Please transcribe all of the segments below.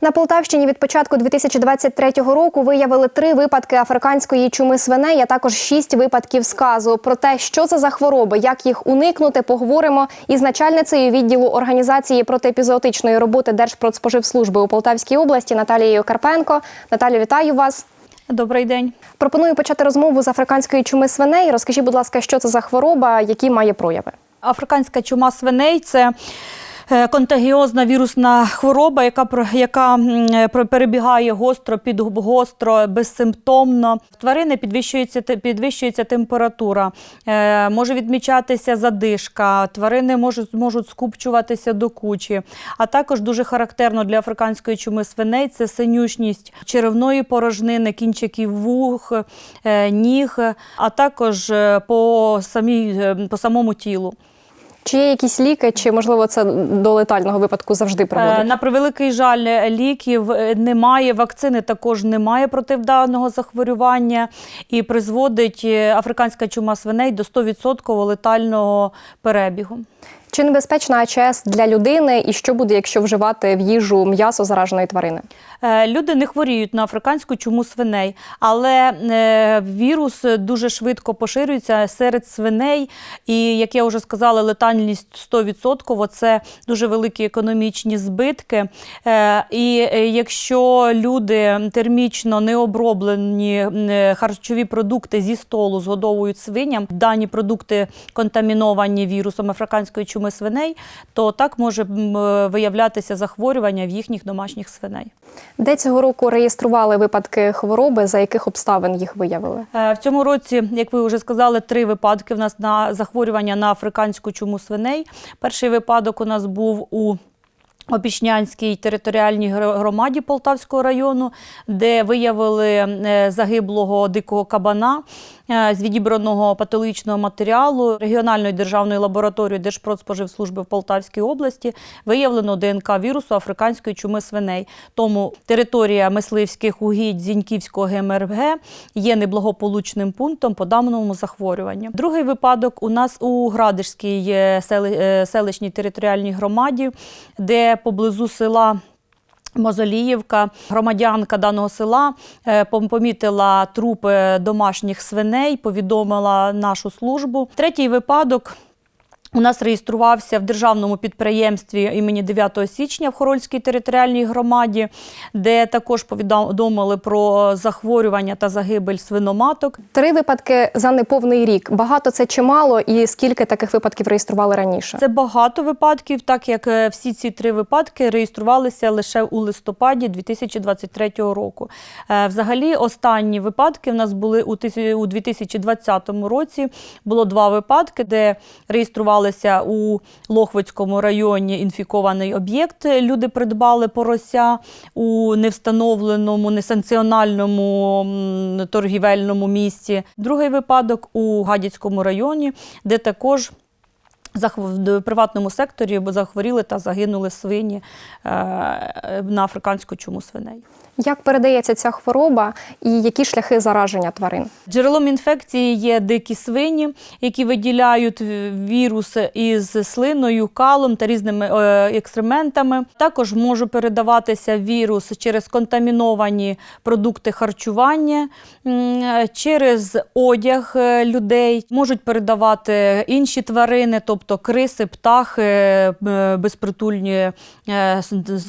На Полтавщині від початку 2023 року виявили три випадки африканської чуми свиней, а також шість випадків сказу. Про те, що це за хвороби, як їх уникнути, поговоримо із начальницею відділу організації протиепізоотичної роботи Держпродспоживслужби у Полтавській області Наталією Карпенко. Наталю, вітаю вас. Добрий день. Пропоную почати розмову з африканської чуми свиней. Розкажіть, будь ласка, що це за хвороба, які має прояви? Африканська чума свиней це контагіозна вірусна хвороба, яка яка е, перебігає гостро, підгостро, безсимптомно. В тварини підвищується підвищується температура, е, може відмічатися задишка, тварини можуть можуть скупчуватися до кучі. А також дуже характерно для африканської чуми свиней це синюшність черевної порожнини, кінчиків вух, е, ніг, а також е, по самій е, по самому тілу. Чи є якісь ліки, чи можливо це до летального випадку завжди Е, приводить? На превеликий жаль, ліків е, немає, вакцини також немає проти даного захворювання і призводить е, африканська чума свиней до 100% летального перебігу. Чи небезпечна АЧС для людини, і що буде, якщо вживати в їжу м'ясо зараженої тварини? Е, Люди не хворіють на африканську чуму свиней, але е, вірус дуже швидко поширюється серед свиней. І, як я вже сказала, летальність 100% – це дуже великі економічні збитки. Е, І якщо люди термічно не оброблені харчові продукти зі столу згодовують свиням, дані продукти контаміновані вірусом африканської чуми свиней, то так може е, виявлятися захворювання в їхніх домашніх свиней. Де цього року реєстрували випадки хвороби, за яких обставин їх виявили? Е, В цьому році, як ви вже сказали, три випадки в нас на захворювання на африканську чуму свиней. Перший випадок у нас був у Опішнянській територіальній громаді Полтавського району, де виявили е, загиблого дикого кабана з відібраного патологічного матеріалу регіональної державної лабораторії Держпродспоживслужби в Полтавській області виявлено ДНК вірусу африканської чуми свиней. Тому територія мисливських угідь Зіньківського ГМРГ є неблагополучним пунктом по даному захворюванню. Другий випадок у нас у Градишській е, е, селищній територіальній громаді, де поблизу села. Мозоліївка, громадянка даного села, е, помітила трупи домашніх свиней, повідомила нашу службу. Третій випадок. У нас реєструвався в державному підприємстві імені 9 січня в Хорольській територіальній громаді, де також повідомили про захворювання та загибель свиноматок. Три випадки за неповний рік. Багато це чи мало, і скільки таких випадків реєстрували раніше? Це багато випадків, так як е, всі ці три випадки реєструвалися лише у листопаді 2023 року. Е, Взагалі, останні випадки в нас були у тисі- у 2020 році. Було два випадки, де реєструвалися у Лохвицькому районі інфікований об'єкт. Люди придбали порося у невстановленому, несанкціональному торгівельному місці. Другий випадок у Гадяцькому районі, де також в приватному секторі захворіли та загинули свині е, на африканську чуму свиней. Як передається ця хвороба і які шляхи зараження тварин? Джерелом інфекції є дикі свині, які виділяють вірус із слиною, калом та різними е, екскрементами. Також може передаватися вірус через контаміновані продукти харчування, через одяг е, людей. Можуть передавати інші тварини, тобто криси, птахи, е, безпритульні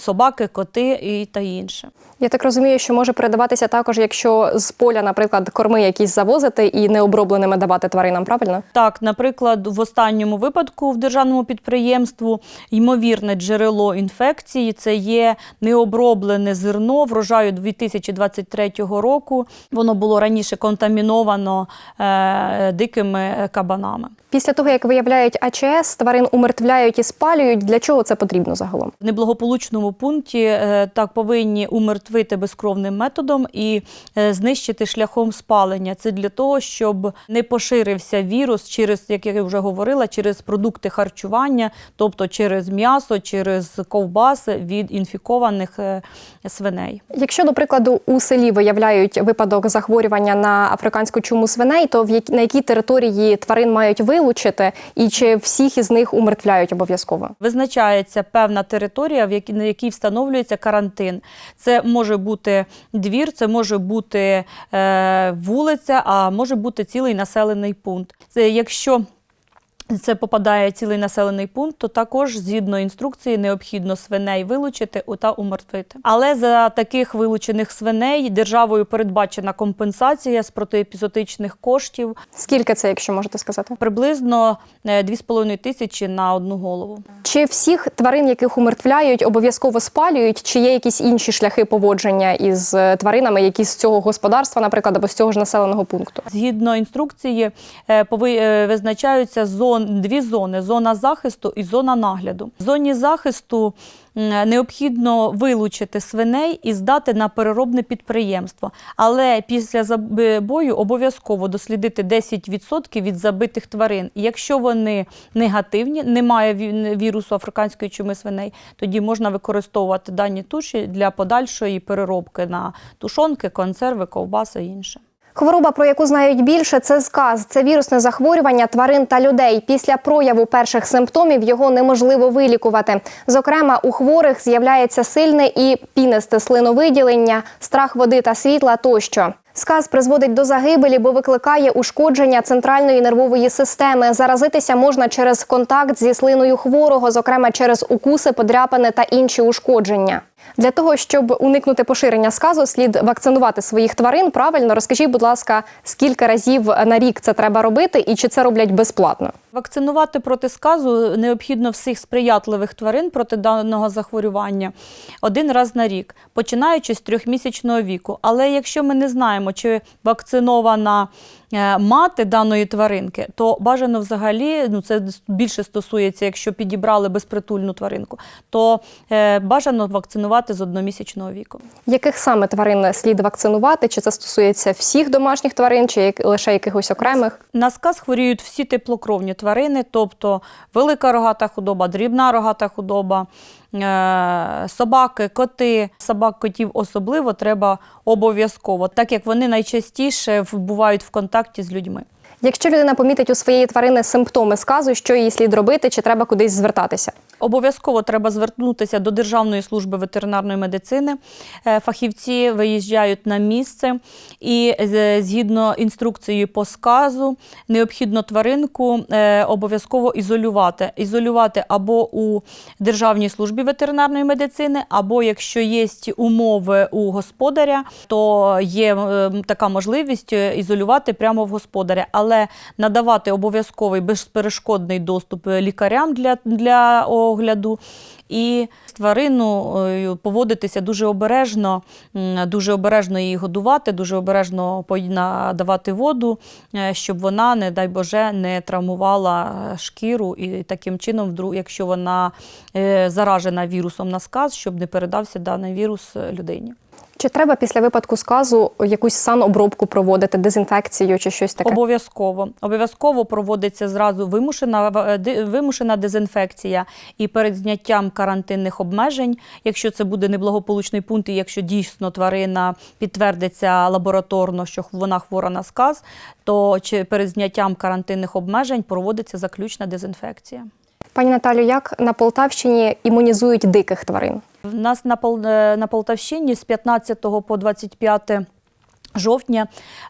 собаки, коти і та інше. Я так розумію, що може передаватися також, якщо з поля, наприклад, корми якісь завозити і необробленими давати тваринам, правильно? Так, наприклад, в останньому випадку в державному підприємству ймовірне джерело інфекції це є необроблене зерно врожаю 2023 року. Воно було раніше контаміновано е, дикими кабанами. Після того, як виявляють АЧС, тварин умертвляють і спалюють. Для чого це потрібно загалом? В неблагополучному пункті е, так повинні умертвити безкровним методом і е, знищити шляхом спалення. Це для того, щоб не поширився вірус через, як я вже говорила, через продукти харчування, тобто через м'ясо, через ковбаси від інфікованих е, свиней. Якщо, до прикладу, у селі виявляють випадок захворювання на африканську чуму свиней, то в на якій території тварин мають вилучити, і чи всіх із них умертвляють обов'язково? Визначається певна територія, в якій, на якій встановлюється карантин. Це може бути двір, це може бути е, вулиця, а може бути цілий населений пункт. Це якщо це попадає цілий населений пункт, то також згідно інструкції необхідно свиней вилучити та умертвити. Але за таких вилучених свиней державою передбачена компенсація з протиепізотичних коштів Скільки це, якщо можете сказати? приблизно е, 2,5 тисячі на одну голову. Чи всіх тварин, яких умертвляють, обов'язково спалюють, чи є якісь інші шляхи поводження із е, тваринами, які з цього господарства, наприклад, або з цього ж населеного пункту? Згідно інструкції, е, е, визначаються зон, дві зони: зона захисту і зона нагляду. В зоні захисту необхідно вилучити свиней і здати на переробне підприємство. Але після забою обов'язково дослідити 10% від забитих тварин. Якщо вони негативні, немає вірусу африканської чуми свиней, тоді можна використовувати дані туші для подальшої переробки на тушонки, консерви, ковбаси і інше. Хвороба, про яку знають більше, це сказ. Це вірусне захворювання тварин та людей. Після прояву перших симптомів його неможливо вилікувати. Зокрема, у хворих з'являється сильне і пінисте слиновиділення, страх води та світла тощо. Сказ призводить до загибелі, бо викликає ушкодження центральної нервової системи. Заразитися можна через контакт зі слиною хворого, зокрема через укуси, подряпини та інші ушкодження. Для того щоб уникнути поширення сказу, слід вакцинувати своїх тварин. Правильно розкажіть, будь ласка, скільки разів на рік це треба робити, і чи це роблять безплатно? Вакцинувати проти сказу необхідно всіх сприятливих тварин проти даного захворювання один раз на рік, починаючи з трьохмісячного віку. Але якщо ми не знаємо, чи вакцинована мати даної тваринки, то бажано взагалі, ну це більше стосується, якщо підібрали безпритульну тваринку, то е, бажано вакцинувати з одномісячного віку. Яких саме тварин слід вакцинувати? Чи це стосується всіх домашніх тварин, чи лише якихось окремих? На сказ хворіють всі теплокровні тварини, тобто велика рогата худоба, дрібна рогата худоба, е, собаки, коти. Собак, котів особливо треба обов'язково, так як вони найчастіше бувають в контакті з людьми. Якщо людина помітить у своєї тварини симптоми сказу, що їй слід робити, чи треба кудись звертатися? Обов'язково треба звернутися до Державної служби ветеринарної медицини. Е, Фахівці виїжджають на місце і згідно інструкції по сказу необхідно тваринку е, обов'язково ізолювати. Ізолювати або у Державній службі ветеринарної медицини, або якщо є умови у господаря, то є така можливість е, ізолювати прямо в господаря, але надавати обов'язковий безперешкодний доступ лікарям для, для огляду. І з твариною поводитися дуже обережно, дуже обережно її годувати, дуже обережно надавати воду, е, щоб вона, не дай Боже, не травмувала е, шкіру і таким чином, якщо вона е, заражена вірусом на сказ, щоб не передався даний вірус е, людині. Чи треба після випадку сказу якусь санобробку проводити, дезінфекцію чи щось таке? Обов'язково. Обов'язково проводиться зразу вимушена, е, вимушена дезінфекція і перед зняттям карантинних обмежень, якщо це буде неблагополучний пункт, і якщо дійсно тварина підтвердиться лабораторно, що вона хвора на сказ, то чи перед зняттям карантинних обмежень проводиться заключна дезінфекція. Пані Наталю, як на Полтавщині імунізують диких тварин? В нас на, е, на Полтавщині з 15 по 25 жовтня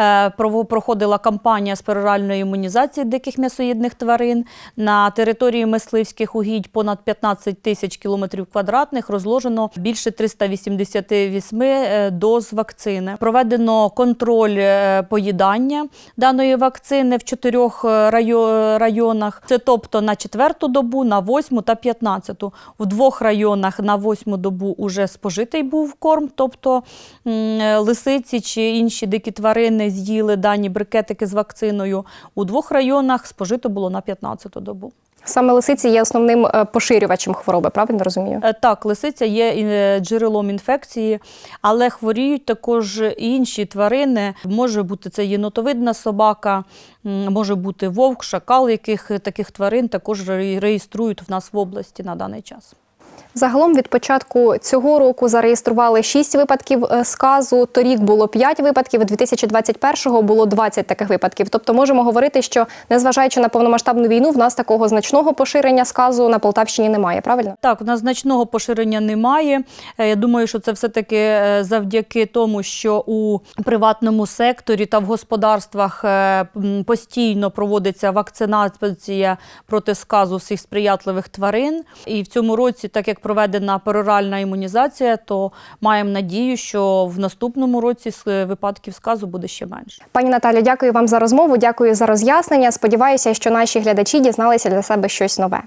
е, проходила кампанія з пероральної імунізації диких м'ясоїдних тварин. На території мисливських угідь понад 15 тисяч кілометрів квадратних розложено більше 388 е, доз вакцини. Проведено контроль е, поїдання даної вакцини в чотирьох районах. Це тобто на четверту добу, на восьму та п'ятнадцяту. В двох районах на восьму добу уже спожитий був корм, тобто лисиці чи інші дикі тварини з'їли дані брикетики з вакциною. У двох районах спожито було на 15-ту добу. Саме лисиці є основним е, поширювачем хвороби, правильно розумію? Е, Так, лисиця є е, джерелом інфекції, але хворіють також і інші тварини. Може бути це єнотовидна собака, може бути вовк, шакал, яких таких тварин також реєструють в нас в області на даний час. Загалом від початку цього року зареєстрували 6 випадків е, сказу. Торік було 5 випадків, 2021-го було 20 таких випадків. Тобто можемо говорити, що незважаючи на повномасштабну війну, в нас такого значного поширення сказу на Полтавщині немає. Правильно? Так, у нас значного поширення немає. Е, Я думаю, що це все-таки е, завдяки тому, що у приватному секторі та в господарствах постійно проводиться вакцинація проти сказу всіх сприятливих тварин. І в цьому році, так як проведена пероральна імунізація, то маємо надію, що в наступному році с- випадків сказу буде ще менше. Пані Наталі, дякую вам за розмову. Дякую за роз'яснення. Сподіваюся, що наші глядачі дізналися для себе щось нове.